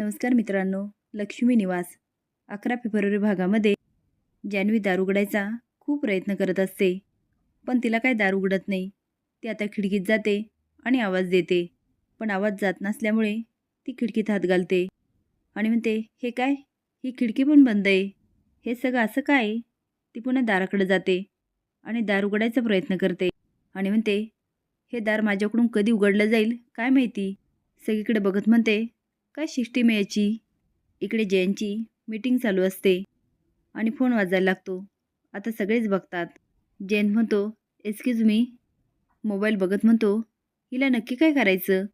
नमस्कार मित्रांनो लक्ष्मी निवास. अकरा फेब्रुवारी भागामध्ये जान्हवी दार उघडायचा खूप प्रयत्न करत असते. पण तिला काय दार उघडत नाही. ती आता खिडकीत जाते आणि आवाज देते. पण आवाज जात नसल्यामुळे ती खिडकीत हात घालते. आणि म्हणते हे काय? ही खिडकी पण बंद आहे. हे सगळं असं काय? ती पुन्हा दाराकडे जाते आणि दार उघडायचा प्रयत्न करते. आणि म्हणते हे दार माझ्याकडून कधी उघडलं जाईल? काय माहिती? सगळीकडे बघत म्हणते काय सिस्टीम आहे याची इकडे जयंतची मीटिंग चालू असते. आणि फोन वाजायला लागतो. आता सगळेच बघतात. जयंत म्हणतो एक्सक्यूज मी मोबाईल बघत म्हणतो हिला नक्की काय करायचं?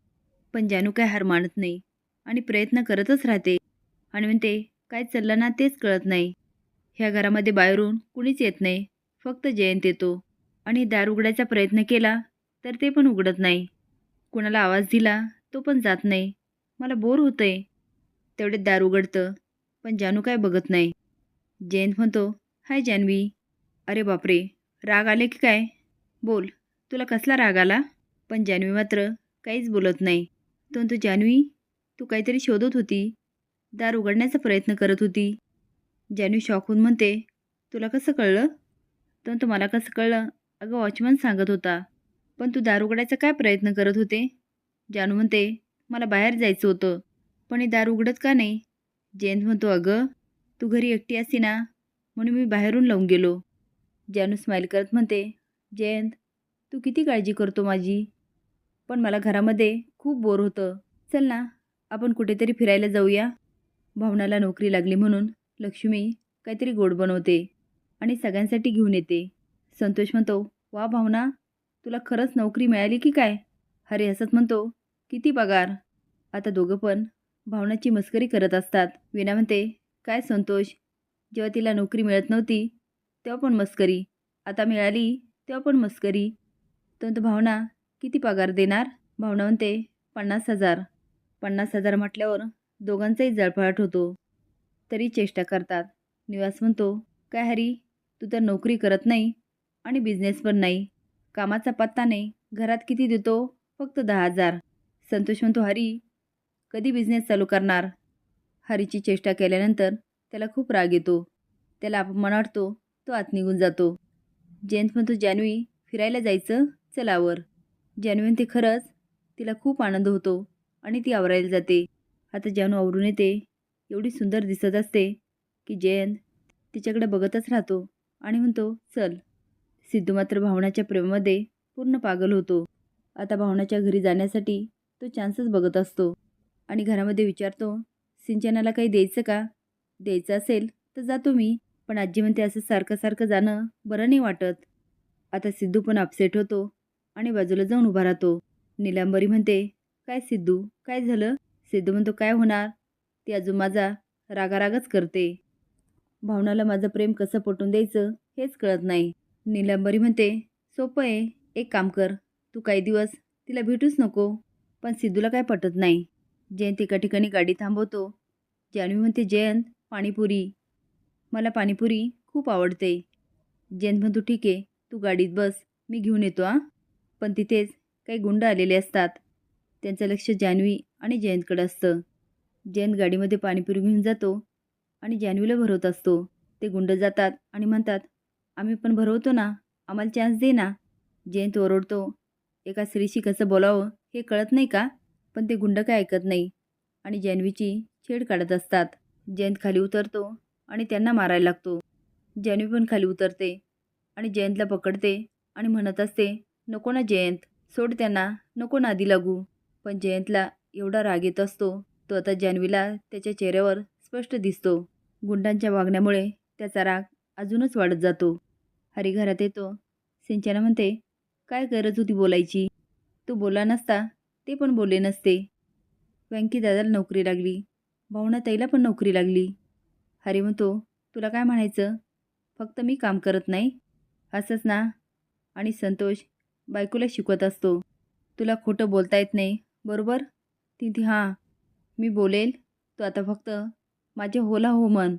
पण जानू काय हार मानत नाही आणि प्रयत्न करतच राहते. आणि म्हणते काय चाललं ना तेच कळत नाही. ह्या घरामध्ये बाहेरून कुणीच येत नाही. फक्त जयंत येतो. आणि दार उघडायचा प्रयत्न केला तर ते पण उघडत नाही. कुणाला आवाज दिला तो पण जात नाही. मला बोर होतंय. तेवढे दार उघडतं पण जानू काय बघत नाही. जयंत म्हणतो हाय जानवी. अरे बापरे राग आले की काय? बोल तुला कसला राग आला? पण जानवी मात्र काहीच बोलत नाही. तो तू जानवी तू काहीतरी शोधत होती. दार उघडण्याचा प्रयत्न करत होती. जानवी शॉकहून म्हणते तुला कसं कळलं? तो मला कसं कळलं? अगं वॉचमन सांगत होता. पण तू दार उघडायचा काय प्रयत्न करत होते? जानू म्हणते मला बाहेर जायचं होतं. पण हे दार उघडत का नाही? जयंत म्हणतो अगं तू घरी एकटी असती ना म्हणून मी बाहेरून लावून गेलो. जानू स्माईल करत म्हणते जयंत तू किती काळजी करतो माझी? पण मला घरामध्ये खूप बोर होतं. चल ना आपण कुठेतरी फिरायला जाऊया. भावनाला नोकरी लागली म्हणून लक्ष्मी काहीतरी गोड बनवते आणि सगळ्यांसाठी घेऊन येते. संतोष म्हणतो वा भावना तुला खरंच नोकरी मिळाली की काय? हरे हसत म्हणतो किती पगार? आता दोघं पण भावनाची मस्करी करत असतात. विना म्हणते काय संतोष? जेव्हा तिला नोकरी मिळत नव्हती तेव्हा पण मस्करी. आता मिळाली तेव्हा पण मस्करी. तर भावना किती पगार देणार? भावना म्हणते पन्नास हजार. पन्नास हजार म्हटल्यावर दोघांचाही जळफळाट होतो. तरी चेष्टा करतात. निवास म्हणतो काय हरी तू तर नोकरी करत नाही आणि बिझनेस पण नाही. कामाचा पत्ता नाही. घरात किती देतो? फक्त दहा हजार. संतोष म्हणतो हरी कधी बिझनेस चालू करणार? हरीची चेष्टा केल्यानंतर त्याला खूप राग येतो. त्याला अपमान वाटतो तो आत निघून जातो. जयंत म्हणतो जान्हवी फिरायला जायचं? चलावर जान्हवी म्हणते खरंच? तिला खूप आनंद होतो आणि ती आवरायला जाते. आता जानू आवरून येते. एवढी सुंदर दिसत असते की जयंत तिच्याकडे बघतच राहतो आणि म्हणतो चल. सिद्धू मात्र भावनाच्या प्रेमामध्ये पूर्ण पागल होतो. आता भावनाच्या घरी जाण्यासाठी तो चान्सच बघत असतो. आणि घरामध्ये विचारतो सिंचनाला काही द्यायचं का? द्यायचं असेल तर जातो मी पण आजी म्हणते असं सारखं सारखं जाणं बरं नाही वाटत. आता सिद्धू पण अपसेट होतो आणि बाजूला जाऊन उभा राहतो. निलांबरी म्हणते काय सिद्धू काय झालं? सिद्धू म्हणतो काय होणार? ती अजून माझा रागारागच करते. भावनाला माझं प्रेम कसं पटवून द्यायचं हेच कळत नाही. निलांबरी म्हणते सोपं आहे एक काम कर. तू काही दिवस तिला भेटूच नको. पण सिद्धूला काय पटत नाही. जयंत एका ठिकाणी गाडी थांबवतो. जान्हवी म्हणते जयंत पाणीपुरी. मला पाणीपुरी खूप आवडते. जयंत म्हणतो ठीक आहे तू गाडीत बस मी घेऊन येतो आ पण तिथेच काही गुंड आलेले असतात. त्यांचं लक्ष जान्हवी आणि जयंतकडं असतं. जयंत गाडीमध्ये पाणीपुरी घेऊन जातो आणि जान्हवीला भरवत असतो. ते गुंड जातात आणि म्हणतात आम्ही पण भरवतो ना आम्हाला चान्स दे ना. जयंत ओरडतो एका स्त्रीशी कसं बोलावं? हे कळत नाही का? पण ते गुंड काय ऐकत नाही. आणि जान्हवीची छेड काढत असतात. जयंत खाली उतरतो आणि त्यांना मारायला लागतो. जान्हवी पण खाली उतरते आणि जयंतला पकडते आणि म्हणत असते नको ना जयंत सोड त्यांना नको ना आधी लागू. पण जयंतला एवढा राग येत असतो तो आता जान्हवीला त्याच्या चेहऱ्यावर स्पष्ट दिसतो. गुंडांच्या वागण्यामुळे त्याचा राग अजूनच वाढत जातो. हरी घरात येतो. सिंचना म्हणते काय गरज होती बोलायची? तू बोला नसता ते पण बोलले नसते. व्यंकी दादाला नोकरी लागली. भावना ताईला पण नोकरी लागली. हरी म्हणतो तुला काय म्हणायचं? फक्त मी काम करत नाही. असंच ना? आणि संतोष बायकोला शिकवत असतो. तुला खोटं बोलता येत नाही बरोबर? ती ती हां मी बोलेल तू आता फक्त माझे होला हो मन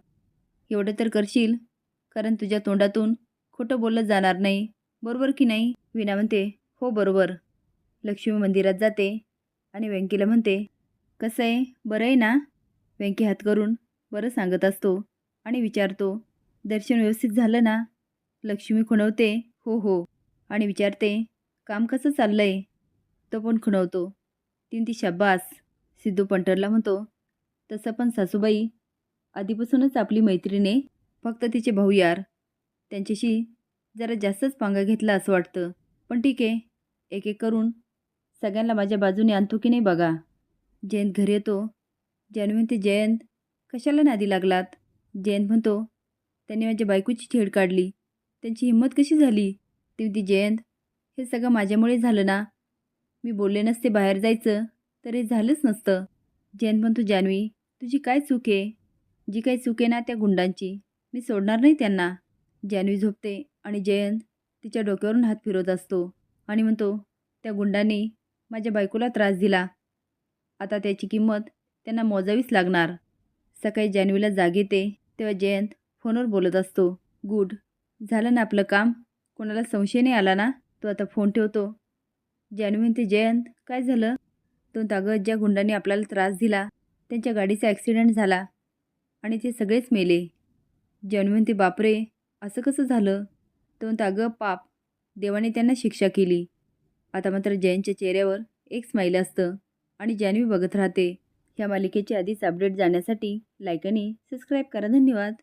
एवढं तर करशील कारण तुझ्या तोंडातून खोटं बोललं जाणार नाही. बरोबर की नाही? विना म्हणते हो बरोबर. लक्ष्मी मंदिरात जाते आणि व्यंकीला म्हणते कसं आहे? बरं आहे ना? व्यंकी हात करून बरं सांगत असतो आणि विचारतो दर्शन व्यवस्थित झालं ना? लक्ष्मी खुणवते हो हो. आणि विचारते काम कसं चाललं आहे तो पण खुणवतो तीन ती शाब्बास सिद्धू पंटरला म्हणतो तसं पण सासूबाई आधीपासूनच आपली मैत्रीने फक्त तिचे भाऊ यार. त्यांच्याशी जरा जास्तच पांगा घेतला असं वाटतं. पण ठीक आहे एक एक करून सगळ्यांना माझ्या बाजूने आणतो की नाही बघा? जयंत घरी येतो. जानवी म्हणते जयंत कशाला नादी लागलात? जयंत म्हणतो त्यांनी माझ्या बायकोची छेड काढली. त्यांची हिंमत कशी झाली? ती म्हणते जयंत हे सगळं माझ्यामुळे झालं ना? मी बोलले नसते बाहेर जायचं तर हे झालंच नसतं. जयंत म्हणतो जानवी तुझी काय चूक आहे? जी काही चूक आहे ना त्या गुंडांची मी सोडणार नाही त्यांना. जानवी झोपते आणि जयंत तिच्या डोक्यावरून हात फिरवत असतो आणि म्हणतो त्या गुंडांनी माझ्या बायकोला त्रास दिला. आता त्याची किंमत त्यांना मोजावीच लागणार. सकाळी जानवीला जाग येते तेव्हा जयंत फोनवर बोलत असतो. गुड झालं ना आपलं काम? कोणाला संशय नाही आला ना? तो आता फोन ठेवतो. जानवी ते जयंत काय झालं? तो तागत ज्या गुंडांनी आपल्याला त्रास दिला त्यांच्या गाडीचा ॲक्सिडेंट झाला आणि ते सगळेच मेले. जानवी बापरे असं कसं झालं? तो तागं पाप. देवाने त्यांना शिक्षा केली. आता मात्र जैनच्या चेहऱ्यावर एक स्माईल असतं. आणि जानवी बघत राहते ह्या मालिकेचे आधीच अपडेट जाण्यासाठी लाईक आणि सबस्क्राईब करा. धन्यवाद.